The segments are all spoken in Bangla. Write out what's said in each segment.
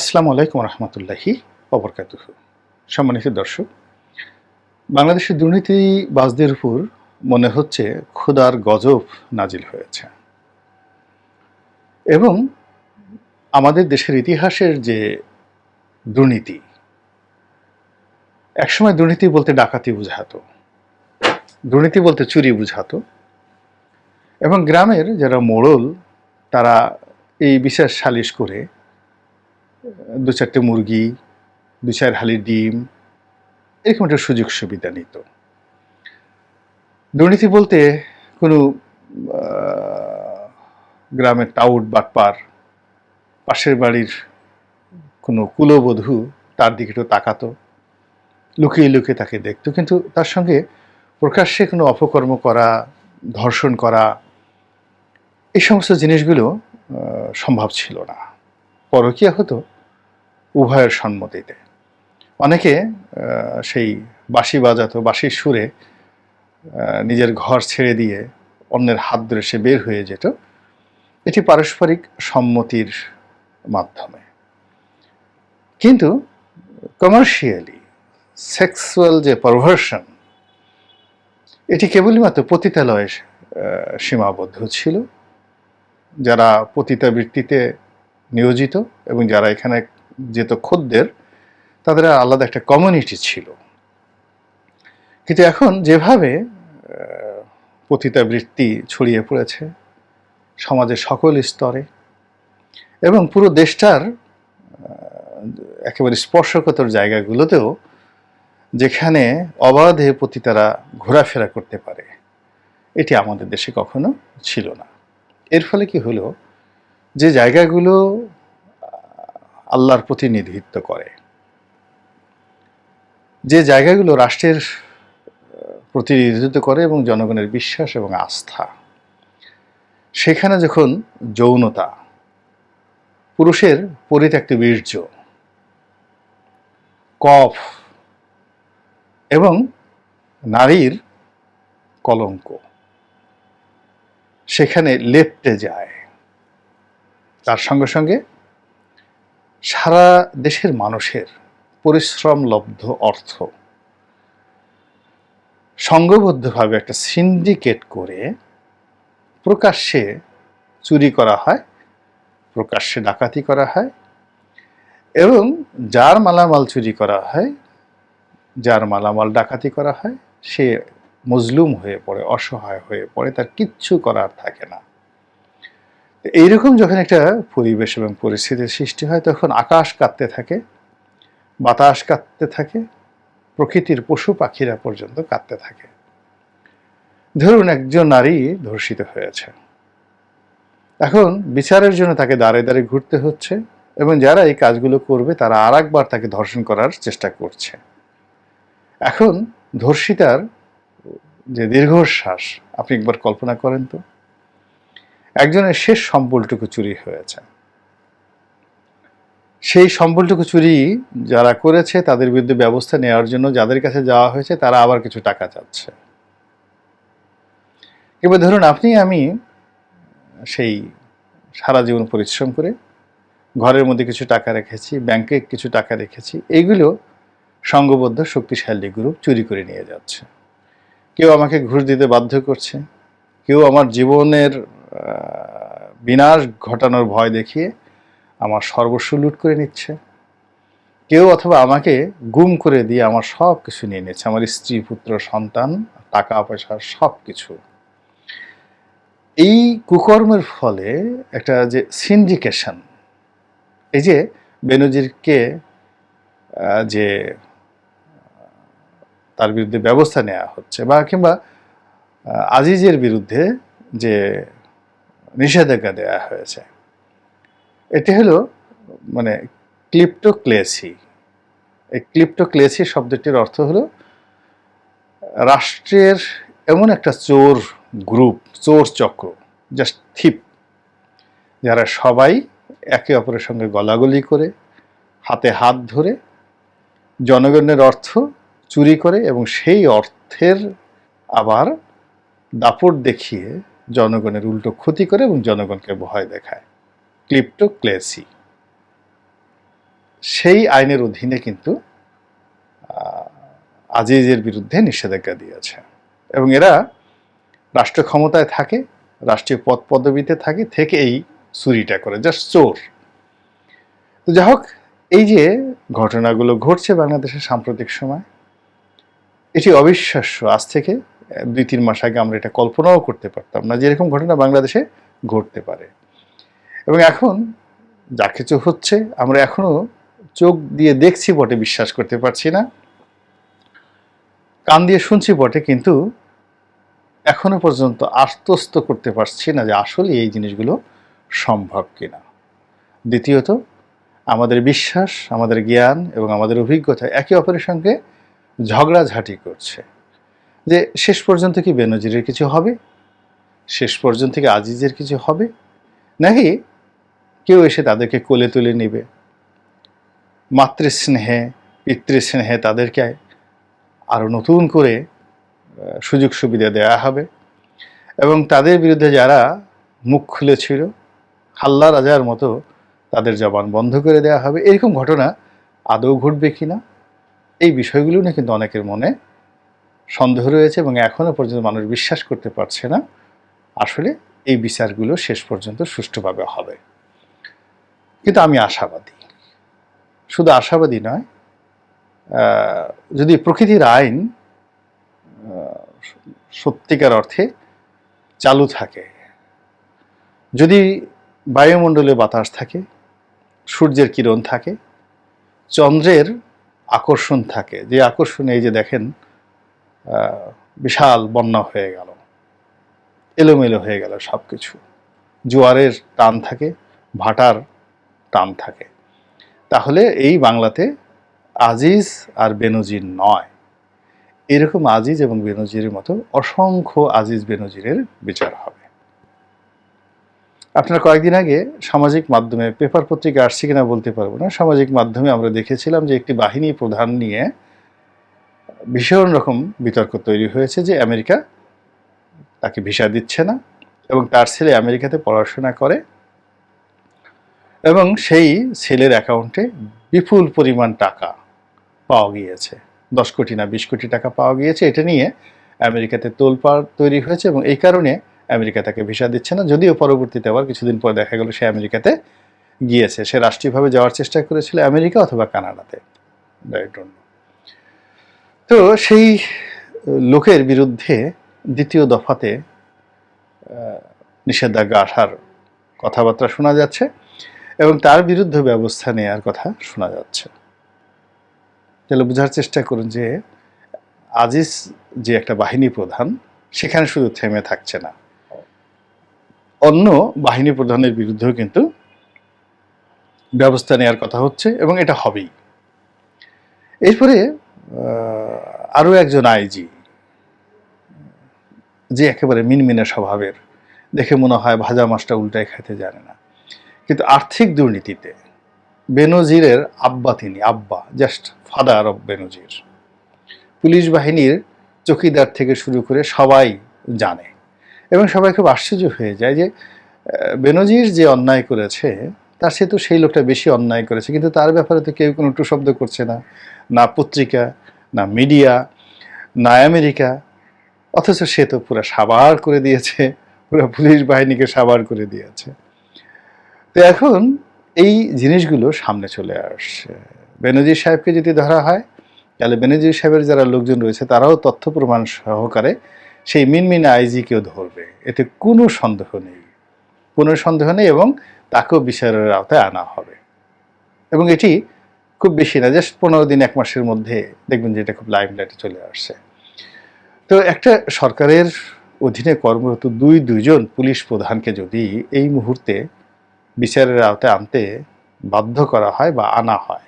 আসসালামু আলাইকুম রহমতুল্লাহি অবরকাত সম্মানিত দর্শক, বাংলাদেশের দুর্নীতিবাজদের উপর মনে হচ্ছে ক্ষুধার গজব নাজিল হয়েছে। এবং আমাদের দেশের ইতিহাসের যে দুর্নীতি, একসময় দুর্নীতি বলতে ডাকাতি বুঝাতো, দুর্নীতি বলতে চুরি বুঝাতো, এবং গ্রামের যারা মোড়ল, তারা এই বিশেষ সালিশ করে দু চারটে মুরগি, দু চার হালি ডিম, এরকম একটা সুযোগ সুবিধা নিত। দুর্নীতি বলতে কোনো গ্রামের টাউট, বাটপার, পাশের বাড়ির কোনো কুলবধূ তার দিকে একটু তাকাতো, লুকিয়ে লুকিয়ে তাকে দেখতো। কিন্তু তার সঙ্গে প্রকাশ্যে কোনো অপকর্ম করা, ধর্ষণ করা, এই সমস্ত জিনিসগুলো সম্ভব ছিল না। পরকীয়া হতো উভয়ের সম্মতিতে। অনেকে সেই বাঁশি বাজাতো, বাঁশির সুরে নিজের ঘর ছেড়ে দিয়ে অন্যের হাত ধরে সে বের হয়ে যেত। এটি পারস্পরিক সম্মতির মাধ্যমে। কিন্তু কমার্শিয়ালি সেক্সুয়াল যে পারভার্সন এটি কেবলই মাত্র পতিতালয়ে সীমাবদ্ধ ছিল। যারা পতিতাবৃত্তিতে নিয়োজিত এবং যারা এখানে যেত খদ্দের, তাদের আলাদা একটা কমিউনিটি ছিল। কিন্তু এখন যেভাবে পতিতাবৃত্তি ছড়িয়ে পড়েছে, সমাজের সকল স্তরে এবং পুরো দেশটার একেবারে স্পর্শকাতর জায়গাগুলোতেও যেখানে অবাধে পতিতারা ঘোরাফেরা করতে পারে, এটি আমাদের দেশে কখনো ছিল না। এর ফলে কি হলো যে জায়গাগুলো আল্লাহর প্রতিনিধিত্ব করে, যে জায়গাগুলো রাষ্ট্রের প্রতিনিধিত্ব করে এবং জনগণের বিশ্বাস এবং আস্থা, সেখানে যখন যৌনতা, পুরুষের পরিত্যক্ত বীর্য, কফ এবং নারীর কলঙ্ক, সেখানে লেপটে যায়। তার সঙ্গে সঙ্গে সারা দেশের মানুষের পরিশ্রম লব্ধ অর্থ সংঘবদ্ধভাবে একটা সিন্ডিকেট করে প্রকাশ্যে চুরি করা হয়, প্রকাশ্যে ডাকাতি করা হয় এবং যার মালামাল চুরি করা হয়, যার মালামাল ডাকাতি করা হয়, সে মজলুম হয়ে পড়ে, অসহায় হয়ে পড়ে, তার কিচ্ছু করার থাকে না। এইরকম যখন একটা পরিবেশ এবং পরিস্থিতির সৃষ্টি হয়, তখন আকাশ কাঁপতে থাকে, বাতাস কাঁপতে থাকে, প্রকৃতির পশু পাখিরা পর্যন্ত কাঁদতে থাকে। ধরুন একজন নারী ধর্ষিত হয়েছে। এখন বিচারের জন্য তাকে দাঁড়ে দাঁড়িয়ে ঘুরতে হচ্ছে এবং যারা এই কাজগুলো করবে, তারা আর একবার তাকে ধর্ষণ করার চেষ্টা করছে। এখন ধর্ষিতার যে দীর্ঘশ্বাস, আপনি একবার কল্পনা করেন তো? একজনের শেষ সম্বলটুকু চুরি হয়েছে। সেই সম্বলটুকু চুরি যারা করেছে, তাদের বিরুদ্ধে ব্যবস্থা নেওয়ার জন্য যাদের কাছে যাওয়া হয়েছে, তারা আবার কিছু টাকা চাচ্ছে। এবার ধরুন আপনি, আমি সেই সারা জীবন পরিশ্রম করে ঘরের মধ্যে কিছু টাকা রেখেছি, ব্যাংকে কিছু টাকা রেখেছি এইগুলো সংঘবদ্ধ শক্তিশালী গ্রুপ চুরি করে নিয়ে যাচ্ছে। কেউ আমাকে ঘুষ দিতে বাধ্য করছে, কেউ আমার জীবনের বিনাশ ঘটানোর ভয় দেখিয়ে আমার সর্বস্ব লুট করে নিচ্ছে। কেউ অথবা আমাকে গুম করে দিয়ে আমার সব কিছু নিয়ে নিচ্ছে। আমার স্ত্রী, পুত্র, সন্তান, টাকা, পয়সা সব কিছু এই কুকর্মের ফলে একটা যে সিন্ডিকেশন, এই যে বেনজিরকে যে, তার বিরুদ্ধে ব্যবস্থা নেওয়া হচ্ছে বা কিংবা আজিজের বিরুদ্ধে যে নিষেধাজ্ঞা দেওয়া হয়েছে। এটি হলো মানে ক্লিপ্টোক্লেসি। এই ক্লিপ্টোক্লেসি শব্দটির অর্থ হলো, রাষ্ট্রের এমন একটা চোর গ্রুপ, চোর চক্র, জাস্ট থিপ, যারা সবাই একে অপরের সঙ্গে গলাগলি করে, হাতে হাত ধরে, জনগণের অর্থ চুরি করে এবং সেই অর্থের আবার দাপট দেখিয়ে জনগণের উল্টো ক্ষতি করে এবং জনগণকে ভয় দেখায়। ক্লিপ্টোক্লেসি। সেই আইনের অধীনে কিন্তু আজিজের বিরুদ্ধে নিষেধাজ্ঞা দিয়েছে। এবং এরা রাষ্ট্র ক্ষমতায় থাকে, রাষ্ট্রীয় পদ পদবিতে থাকে থেকে এই চুরিটা করে, জাস্ট চোর। তো যাই হোক, এই যে ঘটনাগুলো ঘটছে বাংলাদেশের সাম্প্রতিক সময়, এটি অবিশ্বাস্য। আজ থেকে দুই, তিন মাস আগে আমরা এটা কল্পনাও করতে পারতাম না যে এরকম ঘটনা বাংলাদেশে ঘটতে পারে। এবং এখন যা কিছু হচ্ছে, আমরা এখনও চোখ দিয়ে দেখছি বটে, বিশ্বাস করতে পারছি না। কান দিয়ে শুনছি বটে, কিন্তু এখনও পর্যন্ত আস্তস্ত করতে পারছি না যে আসলে এই জিনিসগুলো সম্ভব কিনা। দ্বিতীয়ত, আমাদের বিশ্বাস, আমাদের জ্ঞান এবং আমাদের অভিজ্ঞতা একে অপরের সঙ্গে ঝগড়াঝাটি করছে। যে শেষ পর্যন্ত কি বেনজিরের কিছু হবে? শেষ পর্যন্ত কি আজিজের কিছু হবে? নাকি কেউ এসে তাদেরকে কোলে তুলে নেবে? মাতৃস্নেহে, পিতৃস্নেহে তাদেরকে আরও নতুন করে সুযোগ সুবিধা দেওয়া হবে। এবং তাদের বিরুদ্ধে যারা মুখ খুলেছিল হাল্লা রাজার মতো তাদের জবান বন্ধ করে দেওয়া হবে। এরকম ঘটনা আদৌ ঘটবে কি না এই বিষয়গুলো নিয়ে কিন্তু অনেকের মনে সন্দেহ রয়েছে এবং এখনও পর্যন্ত মানুষ বিশ্বাস করতে পারছে না। আসলে এই বিচারগুলো শেষ পর্যন্ত সুষ্ঠুভাবে হবে। কিন্তু আমি আশাবাদী। শুধু আশাবাদী নয় যদি প্রকৃতির আইন সত্যিকার অর্থে চালু থাকে, যদি বায়ুমণ্ডলে বাতাস থাকে, সূর্যের কিরণ থাকে, চন্দ্রের আকর্ষণ থাকে, যে আকর্ষণে এই যে দেখেন বিশাল বন্যা হয়ে গেল। এলোমেলো হয়ে গেল সব কিছু জোয়ারের টান থাকে, ভাটার টান থাকে। তাহলে এই বাংলাতে আজিজ আর বেনজির নয়। এরকম আজিজ এবং বেনজিরের মতো অসংখ্য আজিজ বেনজিরের বিচার হবে। আপনারা কয়েকদিন আগে সামাজিক মাধ্যমে, পেপার পত্রিকা আসছে কিনা বলতে পারব না, সামাজিক মাধ্যমে আমরা দেখেছিলাম যে একটি বাহিনী প্রধান নিয়ে ভীষণ রকম বিতর্ক তৈরি হয়েছে যে আমেরিকা তাকে ভিসা দিচ্ছে না এবং তার ছেলে আমেরিকাতে পড়াশোনা করে এবং সেই ছেলের অ্যাকাউন্টে বিপুল পরিমাণ টাকা পাওয়া গিয়েছে। দশ কোটি না বিশ কোটি টাকা পাওয়া গিয়েছে। এটা নিয়ে আমেরিকাতে তোলপাড় তৈরি হয়েছে এবং এই কারণে আমেরিকা তাকে ভিসা দিচ্ছে না। যদিও পরবর্তীতে আবার কিছুদিন পর দেখা গেল সে আমেরিকাতে গিয়েছে। সে রাষ্ট্রীয়ভাবে যাওয়ার চেষ্টা করেছিল আমেরিকা অথবা কানাডাতে. তো সেই লোকের বিরুদ্ধে দ্বিতীয় দফাতে নিষেধাজ্ঞা আসার কথাবার্তা শোনা যাচ্ছে এবং তার বিরুদ্ধে ব্যবস্থা নেওয়ার কথা শোনা যাচ্ছে। তাহলে বোঝার চেষ্টা করুন যে, আজিজ যে একটা বাহিনী প্রধান, সেখানে শুধু থেমে থাকছে না। অন্য বাহিনী প্রধানের বিরুদ্ধেও কিন্তু ব্যবস্থা নেওয়ার কথা হচ্ছে এবং এটা হবেই। এরপরে আরও একজন আইজি, যে একেবারে মিনমিনে স্বভাবের, দেখে মনে হয় ভাজা মাছটা উল্টায় খেতে জানে না। কিন্তু আর্থিক দুর্নীতিতে বেনজিরের আব্বা তিনি, আব্বা just father of Benazir. Police বাহিনীর চকিদার থেকে শুরু করে সবাই জানে এবং সবাই খুব আশ্চর্য হয়ে যায় যে বেনজির যে অন্যায় করেছে, তার সে তো সেই লোকটা বেশি অন্যায় করেছে, কিন্তু তার ব্যাপারে তো কেউ কোনো টু শব্দ করছে না না পত্রিকা না মিডিয়া, না আমেরিকা, অথচ সে তো পুরো সাবার করে দিয়েছে, পুরো পুলিশ বাহিনীকে সাবার করে দিয়েছে। তো এখন এই জিনিসগুলো সামনে চলে আসছে। বেনজির সাহেবকে যদি ধরা হয়, তাহলে বেনজির সাহেবের যারা লোকজন রয়েছে, তারাও তথ্য প্রমাণ সহকারে সেই মিনমিন আইজিকেও ধরবে। এতে কোনো সন্দেহ নেই। কোনো সন্দেহ নেই এবং তাকেও বিচারের আওতায় আনা হবে। এবং এটি খুব বেশি না জাস্ট পনেরো দিন, এক মাসের মধ্যে দেখবেন যে এটা খুব লাইম লাইটে চলে আসছে। তো একটা সরকারের অধীনে কর্মরত দুই, দুইজন পুলিশ প্রধানকে যদি এই মুহূর্তে বিচারের আওতায় আনতে বাধ্য করা হয় বা আনা হয়,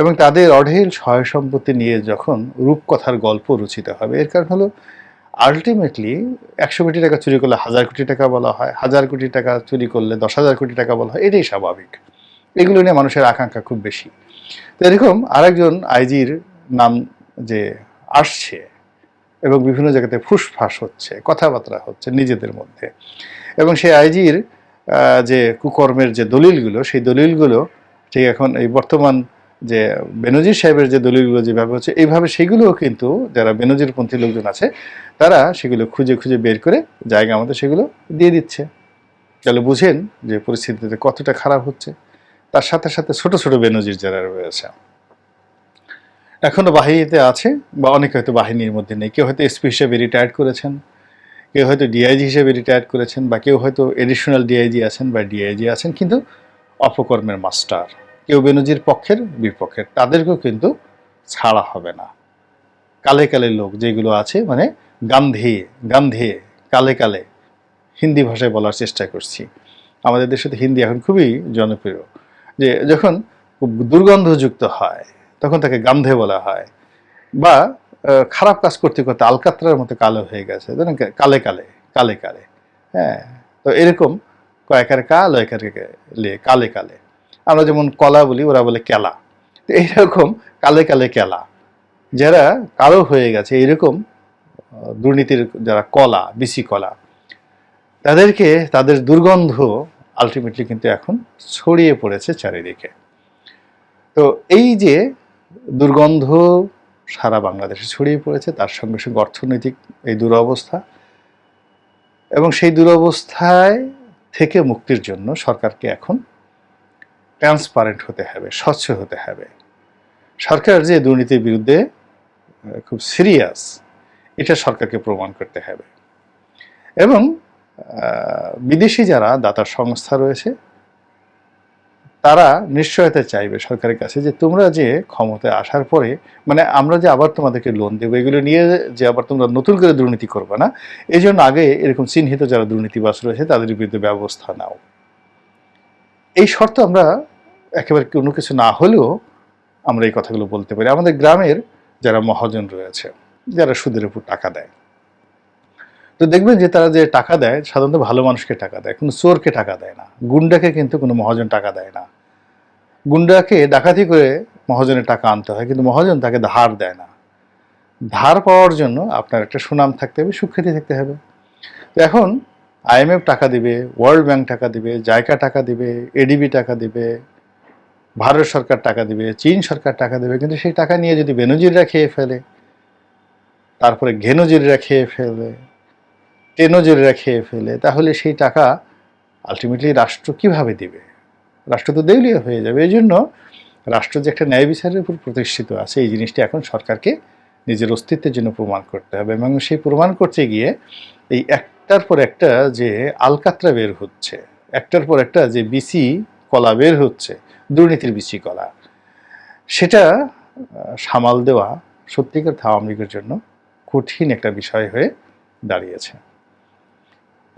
এবং তাদের অঢেল সহায় সম্পত্তি নিয়ে যখন রূপকথার গল্প রচিত হবে, এর কারণ হলো আলটিমেটলি একশো কোটি টাকা চুরি করলে হাজার কোটি টাকা বলা হয়, হাজার কোটি টাকা চুরি করলে দশ হাজার কোটি টাকা বলা হয়, এটাই স্বাভাবিক। এগুলো নিয়ে মানুষের আকাঙ্ক্ষা খুব বেশি। তো এরকম আরেকজন আইজির নাম যে আসছে এবং বিভিন্ন জায়গাতে ফুসফাস হচ্ছে, কথাবার্তা হচ্ছে নিজেদের মধ্যে এবং সেই আইজির যে কুকর্মের যে দলিলগুলো, সেই দলিলগুলো ঠিক এখন এই বর্তমান যে বেনজির সাহেবের যে দলিলগুলো যেভাবে হচ্ছে, এইভাবে সেগুলোও কিন্তু যারা বেনজির পন্থী লোকজন আছে, তারা সেগুলো খুঁজে খুঁজে বের করে জায়গা আমাদের সেগুলো দিয়ে দিচ্ছে। তাহলে বুঝেন যে পরিস্থিতিতে কতটা খারাপ হচ্ছে। তার সাথে সাথে ছোট ছোট বেনজির যারা রয়েছে। এখনও বাহিনীতে আছে বা অনেকে হয়তো বাহিনীর মধ্যে নেই। কেউ হয়তো এসপি হিসেবে রিটায়ার্ড করেছেন, কেউ হয়তো ডিআইজি হিসেবে রিটায়ার্ড করেছেন বা কেউ হয়তো এডিশনাল ডিআইজি আছেন বা ডিআইজি আছেন, কিন্তু অপকর্মের মাস্টার। কেউ বেনজির পক্ষের বিপক্ষের, তাদেরকেও কিন্তু ছাড়া হবে না। কালে কালে লোক যেগুলো আছে মানে গান্ধী গান্ধী, কালে কালে, হিন্দি ভাষায় বলার চেষ্টা করছি। আমাদের দেশে তো হিন্দি এখন খুবই জনপ্রিয়। যে যখন দুর্গন্ধযুক্ত হয়, তখন তাকে গান্ধে বলা হয় বা খারাপ কাজ করতে করতে আলকাত্রার মতো কালো হয়ে গেছে, ধরেন কালে কালে কালে কালে হ্যাঁ? তো এরকম কয়েকার কাল একার লে, কালে কালে। আমরা যেমন কলা বলি, ওরা বলে কেলা। তো এইরকম কালে কালে কেলা। যারা কালো হয়ে গেছে এরকম দুর্নীতির যারা কলা বিসি কলা, তাদেরকে, তাদের দুর্গন্ধ আলটিমেটলি কিন্তু এখন ছড়িয়ে পড়েছে চারিদিকে। তো এই যে দুর্গন্ধ সারা বাংলাদেশে ছড়িয়ে পড়েছে, তার সঙ্গে সঙ্গে অর্থনৈতিক এই দুরবস্থা এবং সেই দুরবস্থায় থেকে মুক্তির জন্য সরকারকে এখন ট্রান্সপারেন্ট হতে হবে, স্বচ্ছ হতে হবে। সরকার যে দুর্নীতির বিরুদ্ধে খুব সিরিয়াস এটা সরকারকে প্রমাণ করতে হবে। এবং বিদেশি যারা দাতা সংস্থা রয়েছে, তারা নিশ্চয়তা চাইবে সরকারের কাছে যে তোমরা যে ক্ষমতায় আসার পরে মানে আমরা যে আবার তোমাদেরকে লোন দেবো, এগুলো নিয়ে যে আবার তোমরা নতুন করে দুর্নীতি করবে না, এই জন্য আগে এরকম চিহ্নিত যারা দুর্নীতিবাস রয়েছে, তাদের বিরুদ্ধে ব্যবস্থা নাও। এই শর্ত আমরা একেবারে কোনো কিছু না হলেও আমরা এই কথাগুলো বলতে পারি। আমাদের গ্রামের যারা মহাজন রয়েছে, যারা সুদের উপর টাকা দেয় তো দেখবেন যে তারা যে টাকা দেয়, সাধারণত ভালো মানুষকে টাকা দেয়। কোনো চোরকে টাকা দেয় না। গুন্ডাকে কিন্তু কোনো মহাজন টাকা দেয় না। গুন্ডাকে ডাকাতি করে মহাজনের টাকা আনতে হয়, কিন্তু মহাজন তাকে ধার দেয় না। ধার পাওয়ার জন্য আপনার একটা সুনাম থাকতে হবে, সুখ্যাতি থাকতে হবে। তো এখন আইএমএফ টাকা দিবে, ওয়ার্ল্ড ব্যাংক টাকা দিবে জায়কা টাকা দিবে এডিবি টাকা দিবে, ভারত সরকার টাকা দিবে, চীন সরকার টাকা দেবে, কিন্তু সেই টাকা নিয়ে যদি বেনজিররা খেয়ে ফেলে, তারপরে ঘেনজিররা খেয়ে ফেলে টেনজিররা খেয়ে ফেলে, তাহলে সেই টাকা আলটিমেটলি রাষ্ট্র কীভাবে দিবে? রাষ্ট্র তো দেউলিয়া হয়ে যাবে। এই জন্য রাষ্ট্র যে একটা ন্যায় বিচারের উপর প্রতিষ্ঠিত আছে, এই জিনিসটি এখন সরকারকে নিজের অস্তিত্বের জন্য প্রমাণ করতে হবে এবং সেই প্রমাণ করতে গিয়ে এই একটার পর একটা যে আলকাত্রা বের হচ্ছে, একটার পর একটা যে বিসি কলা বের হচ্ছে, দুর্নীতির বিসি কলা, সেটা সামাল দেওয়া সত্যিকার আওয়ামী জন্য কঠিন একটা বিষয় হয়ে দাঁড়িয়েছে।